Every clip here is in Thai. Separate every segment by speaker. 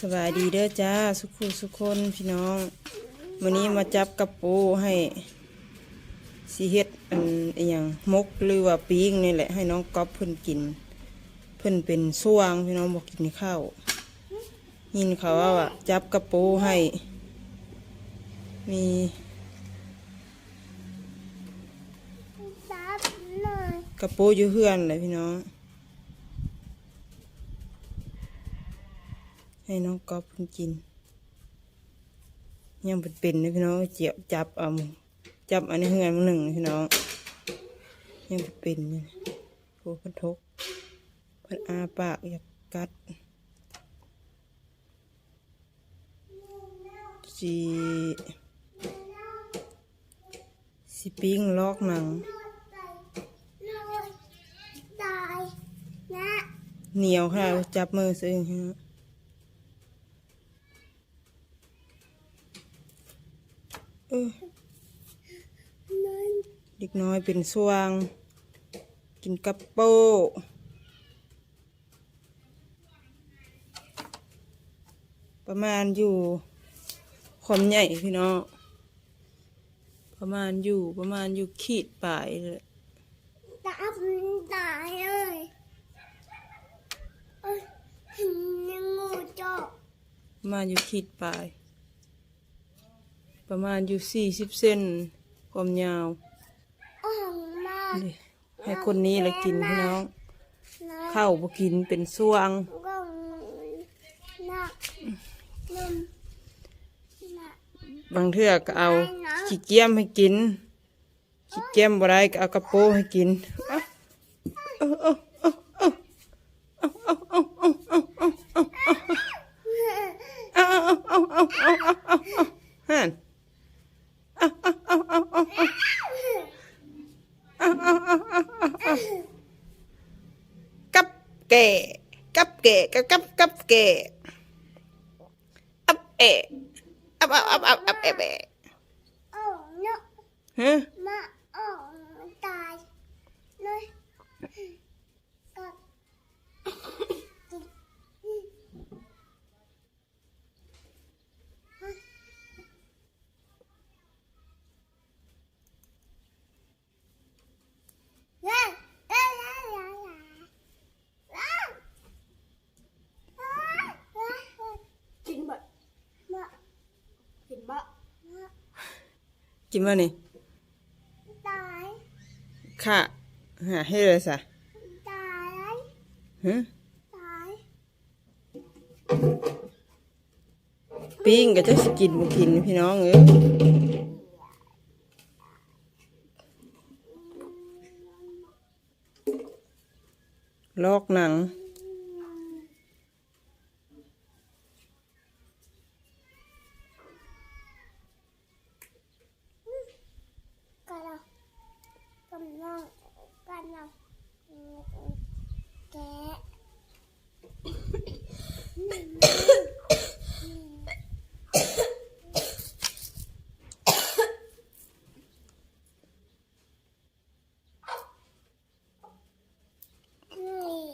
Speaker 1: สบายดีเด้อจ้าสุขุสุคนพี่น้องวันนี้มาจับกระปูให้สีเฮ็ดอันอหย่างมกหรือว่าปิ้งนี่แหละให้น้องก๊อฟเพิ่นกิน เพิ่นเป็นส่วงพี่น้องบอกกินข้าวยินเขาว่าว่าจับกระปูให้ มี
Speaker 2: ซับหน่อย
Speaker 1: กระปูอยู่เฮือนเลยพี่น้อง ให้น้องก๊อฟเพิ่นกิน ยังเป็นเป็นๆนะพี่น้องเจียวจับเอาจับอันนี้เฮือนมาหนึ่งพี่น้อง ยังเป็นเป็นๆอยู่โอ้พันทกพันอาปากอยากกัดสีสีปิ้งลอกหนังเหนียวค่ะจับมือซื้อฮะ ออ
Speaker 2: นอน
Speaker 1: เด็กน้อยเป็นสว่าง กินกับโปประมาณอยู่ความใหญ่พี่น้องประมาณอยู่ประมาณอยู่ขีดปลายเลย
Speaker 2: ซับตายเลยเอ้ยเห็นยังงูเจาะ
Speaker 1: ประมาณอยู่ขีดปลาย ประมาณอยู่สี่สิบเซนความยาว
Speaker 2: ออกมา
Speaker 1: นี่ให้คนนี้ละกินพี่น้อง
Speaker 2: นะ
Speaker 1: ข้าวบ่กินเป็นส่วง
Speaker 2: ก็นักนมนัก
Speaker 1: บางเทื่อก็เอาขี้เกียมให้กินขี้เกียมบ่ได้ก็เอากระโปรงให้กินเอา kệ cấp kệ cấp cấp cấp kệ ấp ẹ, ấp ấp ấp ấp ấp ấp ẹ. Hả? Bye. กิ
Speaker 2: น
Speaker 1: ว่านี่
Speaker 2: ตาย
Speaker 1: ค่ะหาให้เลยสะ
Speaker 2: ตาย
Speaker 1: ฮะ
Speaker 2: ตาย
Speaker 1: ปิ้งก็จะสิกินบ่กินพี่น้องเอ้ยลอกหนัง
Speaker 2: กันเรากันเรากันเราแกะนี่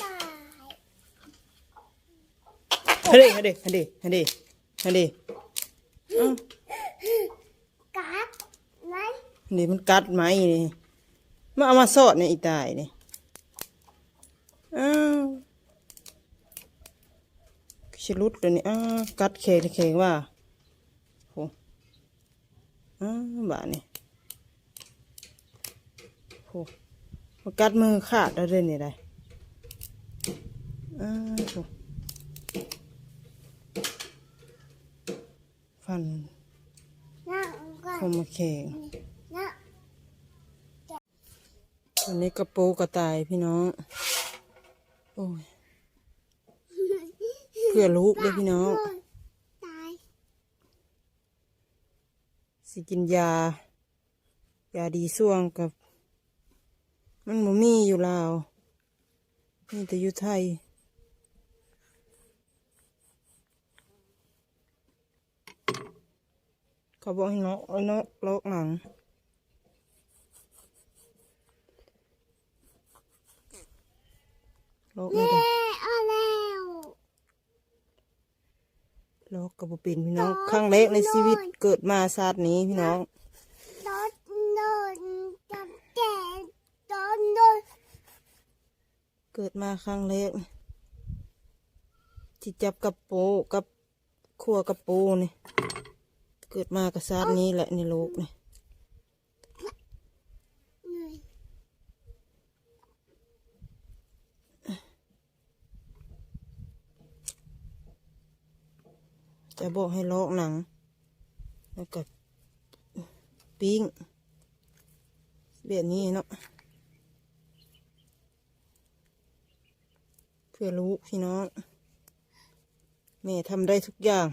Speaker 2: ตาย
Speaker 1: เฮ้ยเฮ้ยเฮ้ยเฮ้ยเฮ้ยเฮ้ย
Speaker 2: กัดไหม
Speaker 1: นี่มันกัดไหมนี่มาเอามาสอดเนี่ยอีตายนี่อ้าวชิลุดเลยนี่อ้าวกัดแข็งแข็งว่าโหอ้าวบานี่โหมากัดมือขาดแล้วเด้นี่ได้อ้าวโห ฟัน
Speaker 2: นั่งก่อน
Speaker 1: คมมาแข็ง
Speaker 2: นั่ง
Speaker 1: อันนี้กระปูกระต่ายพี่น้องโอ้ยเพื่อลูกเลยพี่น้อง
Speaker 2: ตาย
Speaker 1: สิกินยา ยาดีส่วงกับ มันบ่มีอยู่ลาวมีแต่อยู่ไทย เขาบอกให้นกเอานกลอกหนังโลก
Speaker 2: เย้
Speaker 1: ไม่ได้
Speaker 2: เอาแล้ว
Speaker 1: ลอกกับเป็นพี่น้องครั้งแรกในชีวิตเกิดมาชาตินี้พี่น้อง
Speaker 2: โดนโดนจับแก่โดนโดน
Speaker 1: เกิดมาครั้งแรกที่จับกับปูกับขัวกับปูนี่ เกิดมากับชาตินี้แหละในโลกนี่
Speaker 2: เนื่ย
Speaker 1: จะบอกให้ลอกหนัง แล้วก็ปิ้งแบบนี้เนาะเพื่อลูกพี่น้องแม่ทำได้ทุกอย่าง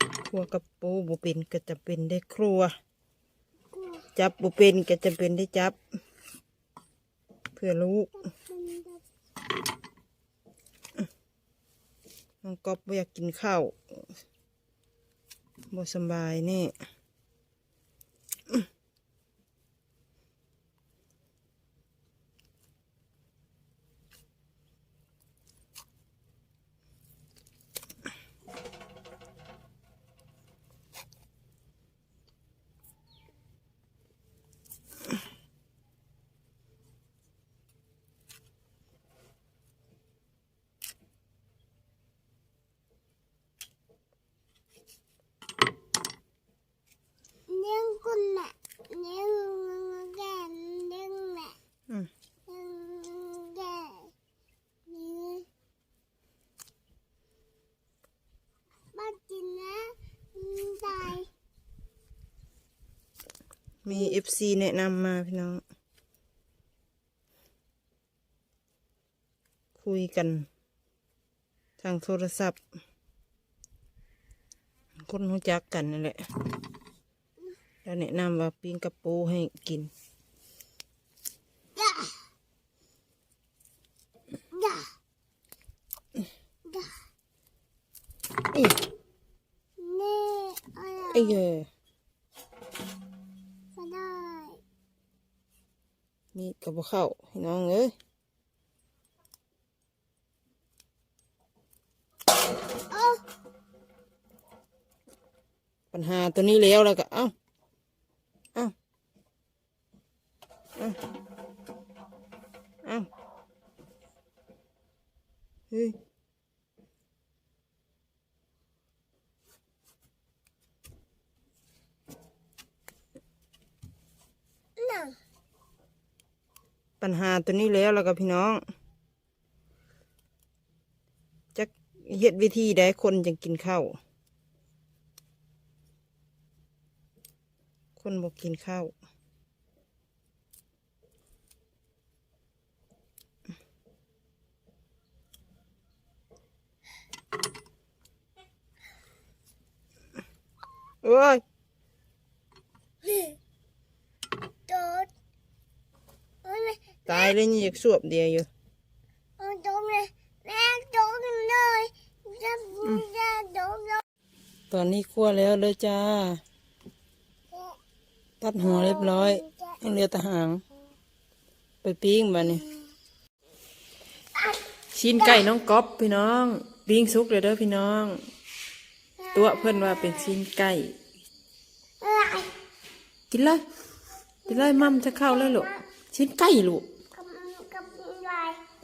Speaker 1: ครั วกับปูบุเป็นก็จะเป็นได้ครัว จับบุเป็นก็จะเป็นได้จับ เพื่อลูก
Speaker 2: มันจะ
Speaker 1: น้องก๊อฟบ่อยากกินข้าวบ่สำบายแนี่
Speaker 2: เลี้ยงคุณแม่เลี้ยงแก่เลี้ยงแม่
Speaker 1: อืม
Speaker 2: เลี้ยงแก่นี่มากินนะตาย
Speaker 1: มีเอฟซีแนะนำมาพี่น้อง คุยกัน ทางโทรศัพท์ คนรู้จักกันนั่นแหละแล้วแนะนำว่าปิ้งกระปูให้กิน
Speaker 2: ย่าย่าย่า
Speaker 1: เอ้ย
Speaker 2: นี่อะไร
Speaker 1: ไอ้เยอ
Speaker 2: ก็
Speaker 1: กระบเขาพี่น้องเอ้ยปัญหาตัวนี้แล้วแล้วก็เอ้าเอ้าเอ้าเอ้าเฮ้ย
Speaker 2: น่ะ
Speaker 1: ปัญหาตัวนี้แล้วแล้วก็พี่น้องจะเฮ็ดวิธีใดคนจะกินข้าวคนบอกกินข้าวโอ้ย
Speaker 2: โดดโอ้ยแม่
Speaker 1: ตายเลยนี่อยากสวบเดียวอยู่
Speaker 2: โอ้ยโดดเลยแม่โดดเลยจะจะโดดเลย
Speaker 1: ตอนนี้คั่วแล้วเลยจ้า ตัดหัวเรียบร้อยยังเหลือแต่หาง ไปปิ้งมานี่ชิ้นไก่น้องก๊อฟพี่น้อง ปิ้งสุกเลยเด้อพี่น้อง ตัวเพื่อนว่าเป็นชิ้นไก่กินเลยกินเลยมั่มจะเข้าแล้วลูกชิ้นไก่ลูก
Speaker 2: กำกำอ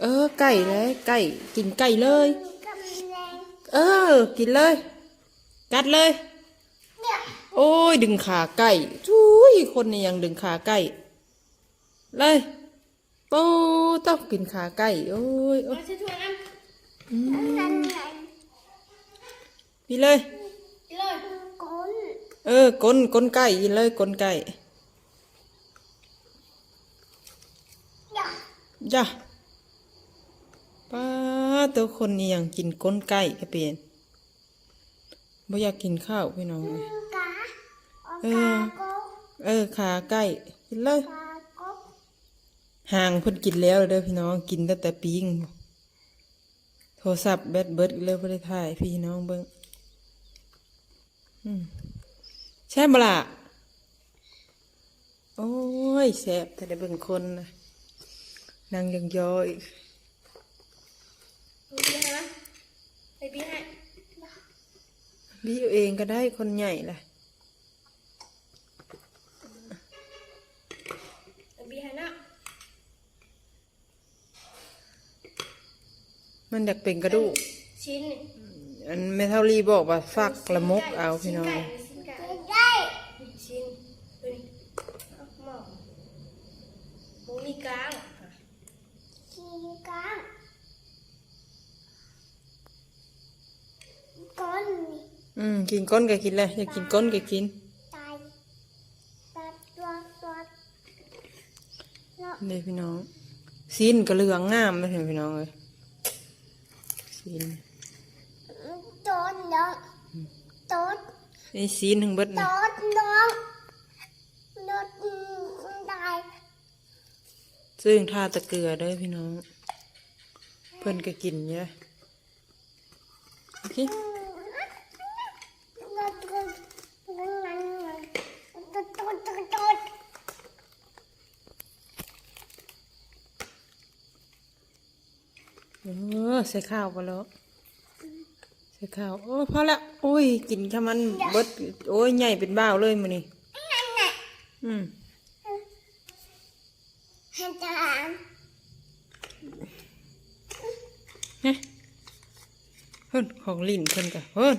Speaker 1: เออ ไก่เลย ไก่ กินไก่เลย
Speaker 2: กำแรง
Speaker 1: เออ กินเลย กัดเลย
Speaker 2: เนี่ย
Speaker 1: โอ้ย ดึงขาไก่ทุยคนนี่ยังดึงขาไก่ เลยปูต้องกินขาไก่ โอ้ยโอ้ย
Speaker 2: นั่นไง
Speaker 1: พี่เลย
Speaker 2: เลยก้น
Speaker 1: เออกลกลไก่กินเลยกลไก่
Speaker 2: อย่า
Speaker 1: จ้ะป้า ตัวคนนี่ยังกินก้นไก่ก็เป็นบ่อยากกินข้าวพี่น้องเอ้ย
Speaker 2: กา
Speaker 1: เออ
Speaker 2: กา
Speaker 1: เออขาไก่กินเลย
Speaker 2: กาก็
Speaker 1: ห่างเพิ่นกินแล้วเด้อพี่น้องกินตั้งแต่ปีงโทรศัพท์แบตเบิดเลยบ่ได้ถ่ายพี่น้องเบิ่งอืมแช่บล่ะโอ้ยแซ่บแต่ได้เบิ่งคนนะนางยังย่อย
Speaker 3: ดู บีให้ไหมไอบีให้
Speaker 1: บี้เอาเองก็ได้คนใหญ่แหละ
Speaker 3: ไอบีให้นะ
Speaker 1: มันอยากเป็นกระดูก
Speaker 3: ชิ้นนี่
Speaker 1: อันเมทัลลีบอกว่าฟักละมกเอาพี่น้อง
Speaker 3: ชิ้นไก่
Speaker 2: ได้
Speaker 3: ชิ้นดูนี่เอาหม้อหมูมีกลาง
Speaker 2: กินกันก้อนนี่
Speaker 1: อืมกินก้นก็กินเลยอยากกินก้นก็กิน
Speaker 2: ตายตัดตัวตัวเนี่
Speaker 1: พี่น้องซีนก็เหลืองงามเลยเห็นพี่น้องเลยซีน
Speaker 2: ต้นเนาะต้น
Speaker 1: นี่ซีนทั้งเบิดนะ
Speaker 2: ต้นน้องต้นได้
Speaker 1: ซึ่งทาตะเกียเด้อพี่น้อง เพิ่อนก็กินเยอะโอเค
Speaker 2: ต้นต้นต้นต้นต้นต้นต้น
Speaker 1: เออ ใส่ข้าวไปแล้วใส่ข้าว โอ้พอละโอ้ยกินแค่มันเบิดโอ้ยใหญ่เป็นบ้าวเลยมื้อนี่อืม
Speaker 2: ให้ตาม
Speaker 1: เฮ้ยเพิ่นของลิ้นเพิ่นกะเพิ่น